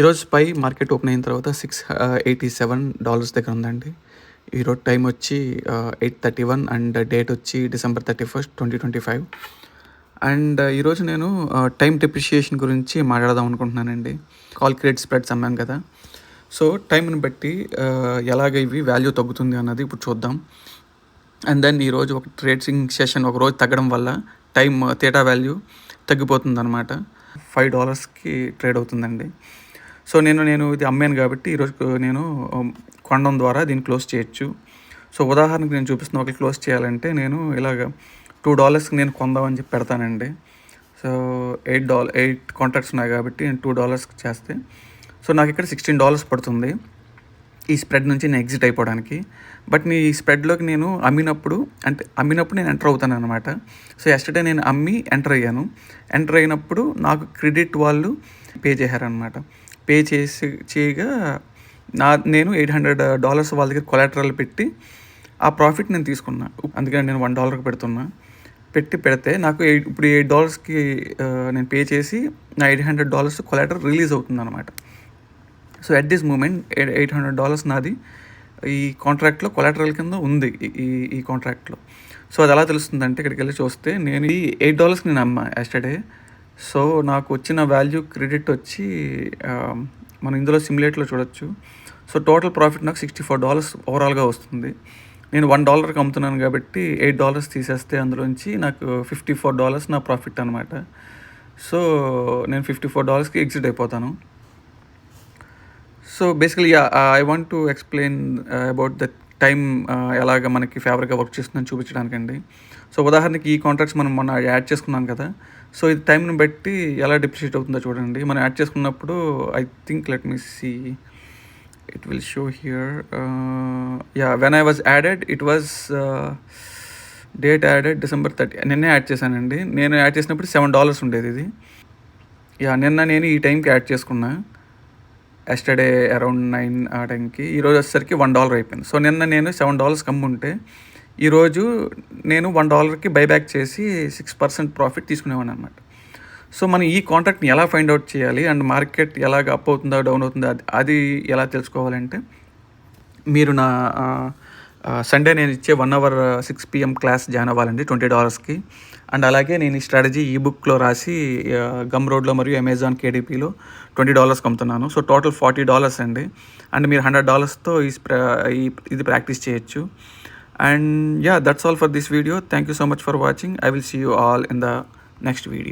ఈరోజు పై market open అయిన తర్వాత సిక్స్ ఎయిటీ సెవెన్ డాలర్స్ దగ్గర ఉందండి. ఈరోజు టైం వచ్చి eight thirty one and date వచ్చి December thirty first twenty twenty five. And ఈరోజు నేను టైం డిప్రిషియేషన్ గురించి మాట్లాడదాం అనుకుంటున్నానండి. కాల్ క్రియేట్ స్ప్రెడ్స్ అమ్మాం కదా. సో టైంని బట్టి ఎలాగ ఇవి వాల్యూ తగ్గుతుంది అన్నది ఇప్పుడు చూద్దాం. అండ్ దెన్ ఈరోజు ఒక ట్రేడింగ్ సెషన్ ఒక రోజు తగ్గడం వల్ల టైం తేటా వాల్యూ తగ్గిపోతుంది అనమాట ఫైవ్ డాలర్స్కి ట్రేడ్ అవుతుందండి. సో నేను నేను ఇది అమ్మాను కాబట్టి ఈరోజు నేను కొండం కొనడం ద్వారా దీన్ని క్లోజ్ చేయొచ్చు. సో ఉదాహరణకు నేను చూపిస్తున్న ఒకటి క్లోజ్ చేయాలంటే నేను ఇలాగ టూ డాలర్స్కి నేను కొందామని చెప్పి పెడతానండి. So eight dollar eight contracts ఉన్నాయి కాబట్టి నేను టూ డాలర్స్కి చేస్తే సో నాకు ఇక్కడ సిక్స్టీన్ డాలర్స్ పడుతుంది ఈ స్ప్రెడ్ నుంచి నేను ఎగ్జిట్ అయిపోవడానికి. బట్ నీ ఈ స్ప్రెడ్లోకి నేను అమ్మినప్పుడు అంటే అమ్మినప్పుడు నేను ఎంటర్ అవుతాను అనమాట సో ఎస్టర్డే నేను అమ్మి ఎంటర్ అయ్యాను. ఎంటర్ అయినప్పుడు నాకు క్రెడిట్ వాళ్ళు పే చేశారనమాట పే చేసి చేయగా నా నేను ఎయిట్ హండ్రెడ్ డాలర్స్ వాళ్ళ దగ్గర కొలాటరల్ పెట్టి ఆ ప్రాఫిట్ నేను తీసుకున్నా. అందుకని నేను వన్ డాలర్కి పెడుతున్నా. పెట్టి పెడితే నాకు ఎయిట్ ఇప్పుడు ఎయిట్ డాలర్స్కి నేను పే చేసి నా eight hundred dollars collateral release అవుతుంది అనమాట so at this moment eight hundred dollars నాది ఈ కాంట్రాక్ట్లో కొలాటరల్ కింద ఉంది ఈ ఈ కాంట్రాక్ట్లో. సో అది ఎలా తెలుస్తుందంటే ఇక్కడికి వెళ్ళి చూస్తే నేను ఈ ఎయిట్ డాలర్స్కి నేను అమ్మా ఎస్టర్డే సో నాకు వచ్చిన వాల్యూ క్రెడిట్ వచ్చి మనం ఇందులో సిమ్యులేట్లో చూడొచ్చు. సో టోటల్ ప్రాఫిట్ నాకు సిక్స్టీ ఫోర్ డాలర్స్ ఓవరాల్గా వస్తుంది. నేను వన్ డాలర్కి అమ్ముతున్నాను కాబట్టి ఎయిట్ డాలర్స్ తీసేస్తే అందులోంచి నాకు ఫిఫ్టీ ఫోర్ డాలర్స్ నా ప్రాఫిట్ అనమాట సో నేను ఫిఫ్టీ ఫోర్ డాలర్స్కి ఎగ్జిట్ అయిపోతాను. So basically I want to explain about that time ఎలాగ మనకి ఫేవర్గా వర్క్ చేస్తుందని చూపించడానికండి. సో ఉదాహరణకి ఈ కాంట్రాక్ట్స్ మనం మొన్న యాడ్ చేసుకున్నాం కదా సో ఇది టైంని బట్టి ఎలా డిప్రిషియేట్ అవుతుందో చూడండి. మనం యాడ్ చేసుకున్నప్పుడు I think let me see it will show here ya when I was added it was date added December thirty నిన్నే యాడ్ చేశానండి. నేను యాడ్ చేసినప్పుడు సెవెన్ డాలర్స్ ఉండేది ఇది. యా నిన్న నేను ఈ టైంకి యాడ్ చేసుకున్నా. ఎస్టర్డే అరౌండ్ నైన్ ఆ టైంకి ఈరోజు వచ్చేసరికి వన్ డాలర్ అయిపోయింది. సో నిన్న నేను సెవెన్ డాలర్స్ కమ్ముంటే ఈరోజు నేను వన్ డాలర్కి బైబ్యాక్ చేసి సిక్స్ పర్సెంట్ ప్రాఫిట్ తీసుకునేవాను అనమాట సో మనం ఈ కాంట్రాక్ట్ని ఎలా ఫైండ్ అవుట్ చేయాలి అండ్ మార్కెట్ ఎలాగ అప్ అవుతుందా డౌన్ అవుతుందా అది అది ఎలా తెలుసుకోవాలంటే మీరు నా సండే నేను ఇచ్చే one hour six PM class join అవ్వాలండి ట్వంటీ డాలర్స్కి అండ్ అలాగే నేను ఈ స్ట్రాటజీ ఈ బుక్లో రాసి గమ్ రోడ్లో మరియు అమెజాన్ కేడీపీలో ట్వంటీ డాలర్స్కి అమ్ముతున్నాను సో టోటల్ ఫార్టీ డాలర్స్ అండి. అండ్ మీరు హండ్రెడ్ డాలర్స్తో ఈ ఇది ప్రాక్టీస్ చేయొచ్చు. And ya that's all for this video thank you so much for watching I will see you all in the next video